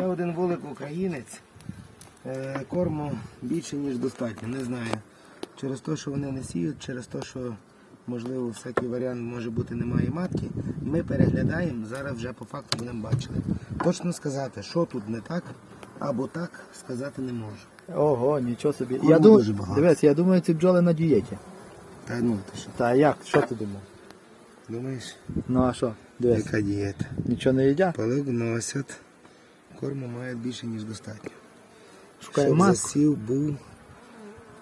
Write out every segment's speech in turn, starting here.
Ще один вулик українець. Е, Корму більше, ніж достатньо. Не знаю. Через те, що вони не сіють, через те, що можливо всякий варіант може бути немає матки. Ми переглядаємо, зараз вже по факту будемо бачити. Точно сказати, що тут не так або так, сказати не можу. Ого, нічого собі. Корму Я дуже багато. дивись, я думаю, ці бджоли на дієті. Та ну ти що? Та як? Що ти думав? Думаєш, Ну а що? Дивись, яка дієта? нічого не їдять? Пилок носять, корму мають більше, ніж достатньо. Шукає Щоб засів був,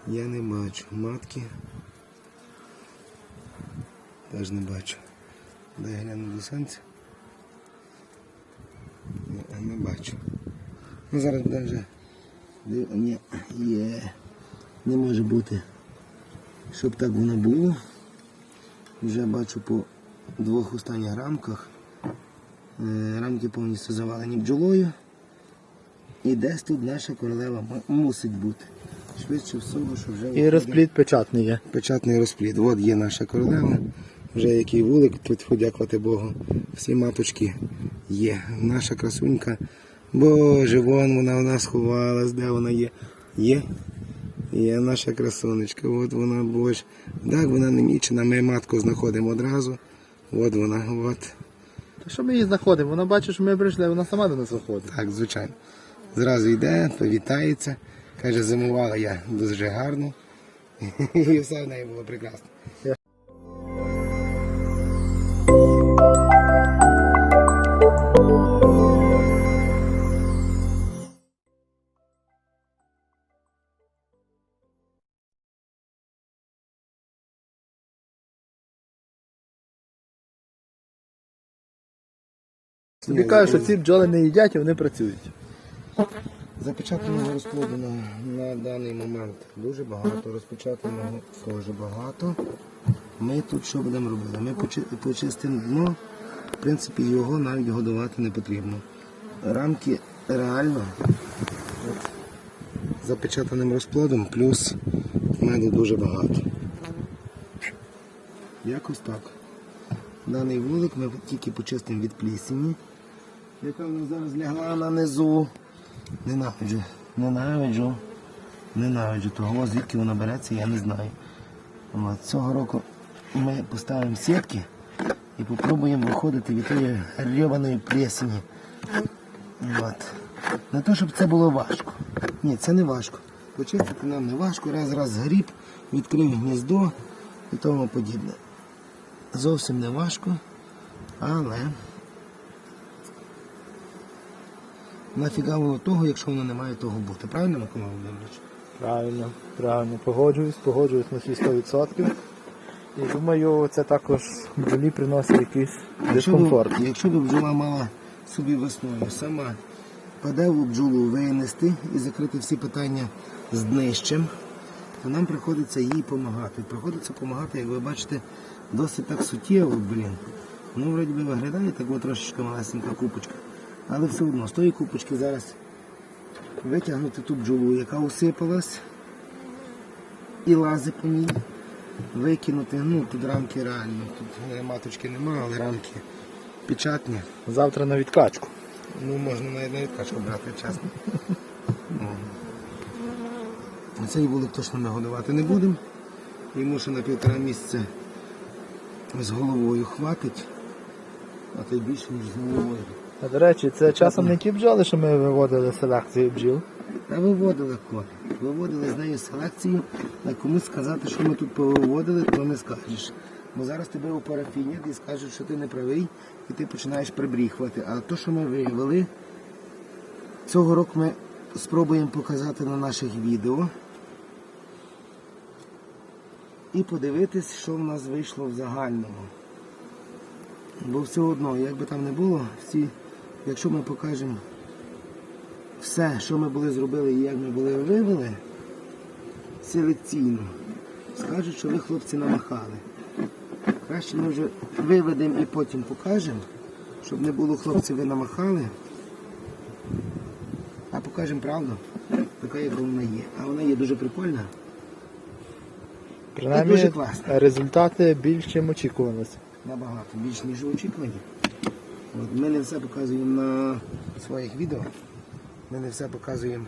я не бачу. Матки теж не бачу. Дай гляну до сонця. Ні, не бачу. Ну зараз буде вже. Ні, є. Не може бути. Щоб так воно було. Вже бачу по двох останніх рамках. Е, Рамки повністю завалені бджолою. І десь тут наша королева мусить бути. Швидше всього, що вже І розпліт печатний є. печатний розплід. От є наша королева. Вже який вулик, тут подякувати Богу. Всі маточки є. Наша красунька. Боже, вон вона у нас ховалась, де вона є. Є. Є наша красунечка. От вона, боже. Так, вона не мічена, ми матку знаходимо одразу. От вона, от. Та що ми її знаходимо? Вона бачить, що ми прийшли, вона сама до нас виходить. Так, звичайно. Зразу йде, повітається. Каже, зимувала я дуже гарно. І все в неї було прекрасно. Тобі кажуть, що ці бджоли не їдять, і вони працюють. Запечатаного розплоду на, на даний момент дуже багато, розпечатаного теж багато. Ми тут що будемо робити? Ми почи- почистимо дно, в принципі, його навіть годувати не потрібно. Рамки реально запечатаним розплодом, плюс меду дуже багато. Якось так. Даний вулик ми тільки почистимо від плісені, яка в нас зараз лягла на низу. Ненавиджу, ненавиджу, ненавиджу того, звідки вона береться, я не знаю. От, цього року ми поставимо сітки і спробуємо виходити від тієї гребаної плесені. От. Не то, щоб це було важко. Ні, це не важко. Почистити нам не важко, раз раз гріб, відкрив гніздо і тому подібне. Зовсім не важко, але нафіга воно того, якщо воно не має того бути. Правильно, Микола Володимирович? Правильно, правильно. Погоджуюсь, погоджуюсь на всі 100%. І думаю, це також бджолі приносить якийсь Якщо б, дискомфорт. якщо б бджола мала собі весною сама падеву бджолу винести і закрити всі питання з днищем, то нам приходиться їй допомагати. Приходиться допомагати, як ви бачите, досить так суттєво, блін. Ну, вроді би виглядає так от трошечки малесенька купочка. Але все одно з тої купочки зараз витягнути ту бджолу, яка усипалась і лазить по ній. Викинути, ну тут рамки реально, тут е, маточки немає, але рамки печатні. Завтра на відкачку. Ну можна навіть на відкачку брати, чесно. Ну. Цей вулик точно ми годувати не будемо. Йому ще на півтора місяця з головою хватить, а то й більше, ніж з головою. А до речі, це часом не ті бджоли, що ми виводили селекцію бджіл. Та виводили кот. Виводили з нею селекцію, а комусь сказати, що ми тут повиводили, то не скажеш. Бо зараз тебе у парафінять і скажуть, що ти не правий, і ти починаєш прибріхувати. А то, що ми виявили, цього року ми спробуємо показати на наших відео і подивитись, що в нас вийшло в загальному. Бо все одно, як би там не було, всі, якщо ми покажемо все, що ми були зробили і як ми були вивели селекційно, скажуть, що ви хлопці намахали. Краще ми вже виведемо і потім покажемо, щоб не було хлопці, ви намахали, а покажемо правду, така, яка вона є. А вона є дуже прикольна. Принаймні, дуже класно. результати більш ніж очікувалося. Набагато більш ніж очікувані. От, ми не все показуємо на своїх відео. Ми не все показуємо.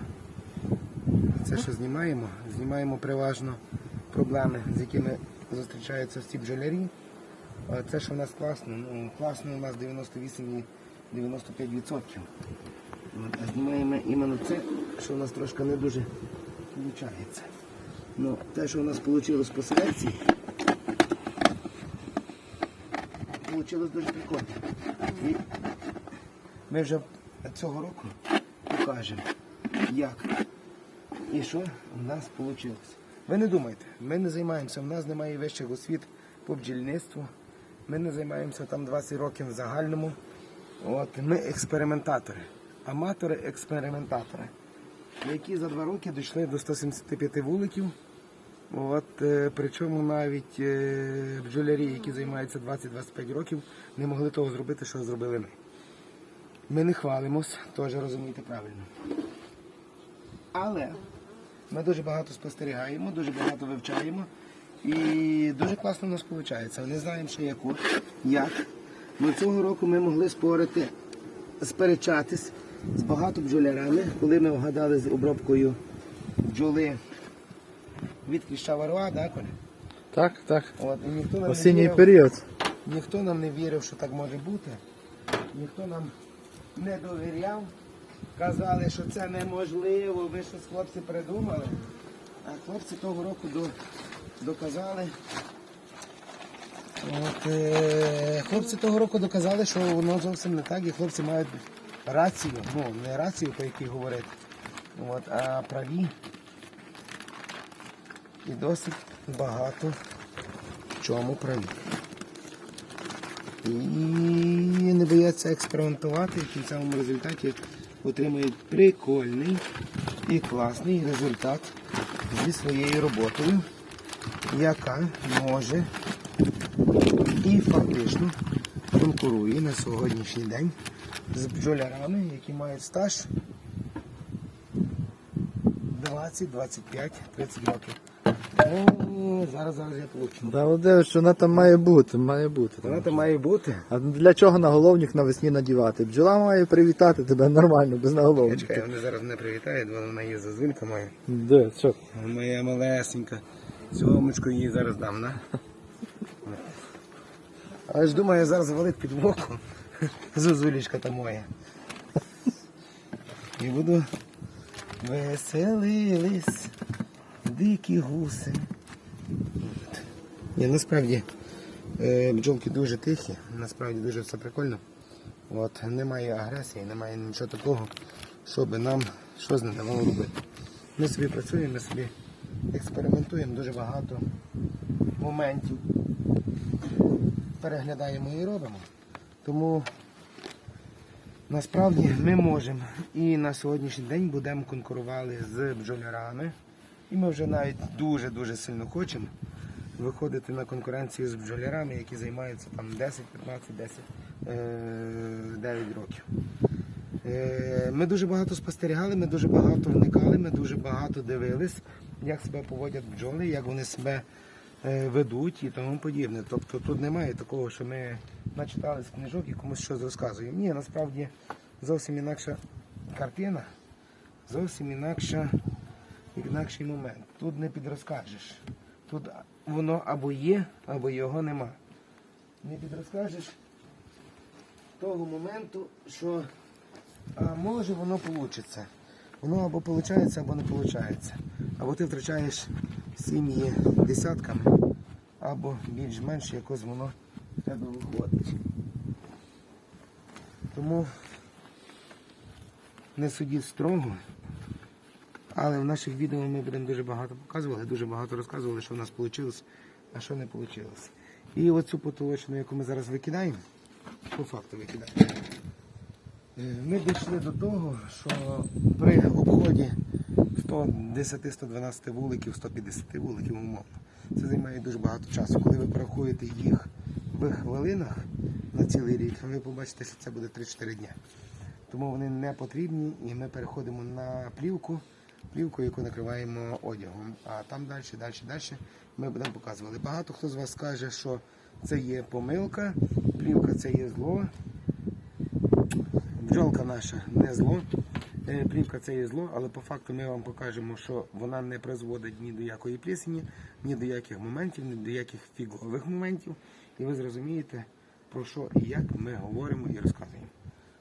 Це, що знімаємо, знімаємо переважно проблеми, з якими зустрічаються всі бджолярі. Це, що в нас класно, ну класно у нас 98-95%. А знімаємо іменно це, що у нас трошки не дуже виходить. Ну, те, що у нас вийшло по селекції, вийшло дуже прикольно. Ми вже цього року покажемо, як і що в нас вийшло. Ви не думайте, ми не займаємося, в нас немає вищих освіт по бджільництву. Ми не займаємося там 20 років в загальному. От, ми експериментатори, аматори-експериментатори, які за два роки дійшли до 175 вуликів. От, е, причому навіть е, бджолярі, які займаються 20-25 років, не могли того зробити, що зробили ми. Ми не хвалимось, теж розумієте правильно. Але ми дуже багато спостерігаємо, дуже багато вивчаємо. І дуже класно у нас виходить. Не знаємо ще яку, як. Ну, цього року ми могли спорити, сперечатись з багато бджолярами, коли ми вгадали з обробкою бджоли від кліща варва, да, Коля? Так, так. От, і ніхто нам не вірив. період. Ніхто нам не вірив, що так може бути. Ніхто нам не довіряв. Казали, що це неможливо, ви щось хлопці придумали. А хлопці того року до, доказали. От, е, хлопці того року доказали, що воно зовсім не так, і хлопці мають рацію. Ну, не рацію, по якій говорити, от, а праві. І досить багато в чому праві. І не бояться експериментувати, і в кінцевому результаті отримують прикольний і класний результат зі своєю роботою, яка може і фактично конкурує на сьогоднішній день з бджолярами, які мають стаж 20, 25, 30 років. Ну, зараз, зараз я получу. Да, Володимир, що вона там має бути, має бути. Вона то має бути. А для чого наголовник навесні надівати? Бджола має привітати тебе нормально, без Я наголовника. чекаю, вони зараз мене привітають, бо вона є зазулька моя. Де, що? Моя малесенька. Сьомочку їй зараз дам, на? Але ж думаю, зараз валить під боку. Зозулічка та моя. І буду веселились дикі гуси. Ні, насправді е, бджолки дуже тихі, насправді дуже все прикольно. От, немає агресії, немає нічого такого, щоб нам щось не давало робити. Ми собі працюємо, ми собі експериментуємо дуже багато моментів. Переглядаємо і робимо. Тому насправді ми можемо і на сьогоднішній день будемо конкурувати з бджолярами. І ми вже навіть дуже-дуже сильно хочемо виходити на конкуренцію з бджолярами, які займаються там 10, 15, 10, е, 9 років. Е, Ми дуже багато спостерігали, ми дуже багато вникали, ми дуже багато дивились, як себе поводять бджоли, як вони себе е, ведуть і тому подібне. Тобто тут немає такого, що ми начитали з книжок і комусь щось розказуємо. Ні, насправді зовсім інакша картина, зовсім інакша, інакший момент. Тут не підрозкажеш. Тут воно або є, або його нема. Не підрозкажеш того моменту, що а може воно вийде. Воно або виходить, або не виходить. Або ти втрачаєш сім'ї десятками, або більш-менш якось воно в тебе виходить. Тому не судіть строго. Але в наших відео ми будемо дуже багато показували, дуже багато розказували, що в нас вийшло, а що не вийшло. І оцю потолочну, яку ми зараз викидаємо, по факту викидаємо. Е, Ми дійшли до того, що при обході 110-112 вуликів, 150 вуликів умовно, це займає дуже багато часу. Коли ви порахуєте їх в хвилинах на цілий рік, ви побачите, що це буде 3-4 дні. Тому вони не потрібні і ми переходимо на плівку, плівку, яку накриваємо одягом. А там далі, далі, далі ми будемо показувати. Багато хто з вас скаже, що це є помилка, плівка це є зло. Бджолка наша не зло. Е, Плівка це є зло, але по факту ми вам покажемо, що вона не призводить ні до якої плісені, ні до яких моментів, ні до яких фігових моментів. І ви зрозумієте, про що і як ми говоримо і розказуємо.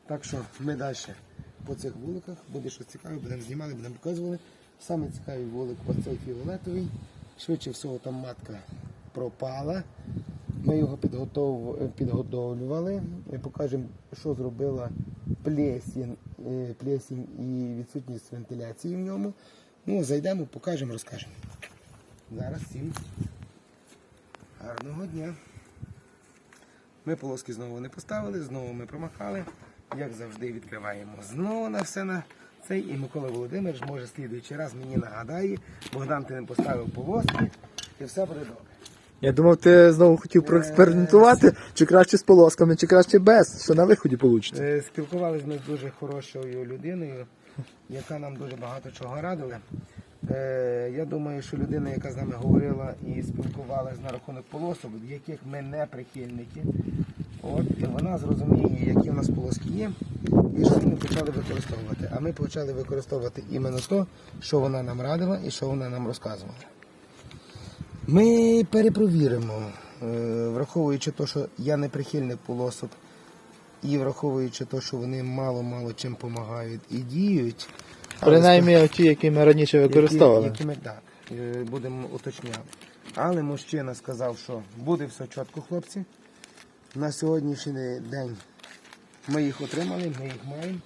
Так що ми далі по цих вуликах буде щось цікаве, будемо знімали, будемо показували. Саме цікавий вулик оцей фіолетовий. Швидше всього там матка пропала. Ми його підготов... підготовлювали. Ми покажемо, що зробила плесінь, е, плесінь і відсутність вентиляції в ньому. Ну, зайдемо, покажемо, розкажемо. Зараз всім гарного дня. Ми полоски знову не поставили, знову ми промахали. Як завжди, відкриваємо знову на все на цей. І Микола Володимирович може слідуючий раз мені нагадає, Богдан ти не поставив полоски і все буде добре. Я думав, ти знову хотів проекспериментувати, чи краще з полосками, чи краще без, що на виході вийде. Е, Спілкувалися ми з дуже хорошою людиною, яка нам дуже багато чого радила. Е, Я думаю, що людина, яка з нами говорила і спілкувалася на рахунок полосок, яких ми не прихильники, от, і вона зрозуміє, які в нас полоски є, і що ми почали використовувати. А ми почали використовувати іменно то, що вона нам радила і що вона нам розказувала. Ми перепровіримо, е, враховуючи те, що я не прихильник полосок, і враховуючи те, що вони мало-мало чим допомагають і діють. але Принаймні ті, які ми раніше використовували. які ми так, е, будемо уточняти. Але мужчина сказав, що буде все чітко, хлопці. На сьогоднішній день ми їх отримали, ми їх маємо.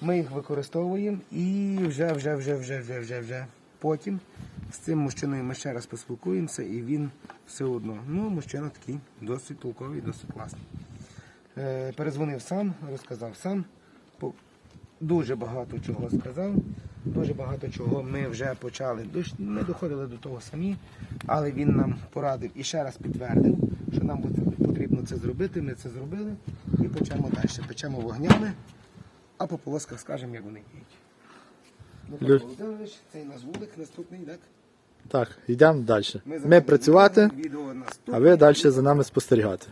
Ми їх використовуємо і вже, вже, вже, вже, вже, вже, вже потім з цим мужчиною ми ще раз поспілкуємося і він все одно. Ну, мужчина такий досить толковий, досить класний. Е, перезвонив сам, розказав сам. Дуже багато чого сказав. Дуже багато чого ми вже почали. Ми доходили до того самі, але він нам порадив і ще раз підтвердив, що нам буде- це зробити. Ми це зробили і печемо далі. Печемо вогнями, а по полосках скажемо, як вони діють. Микола Володимирович, цей наш вулик наступний, так? Так, йдемо далі. Ми ми працювати, відео а ви далі за нами спостерігати.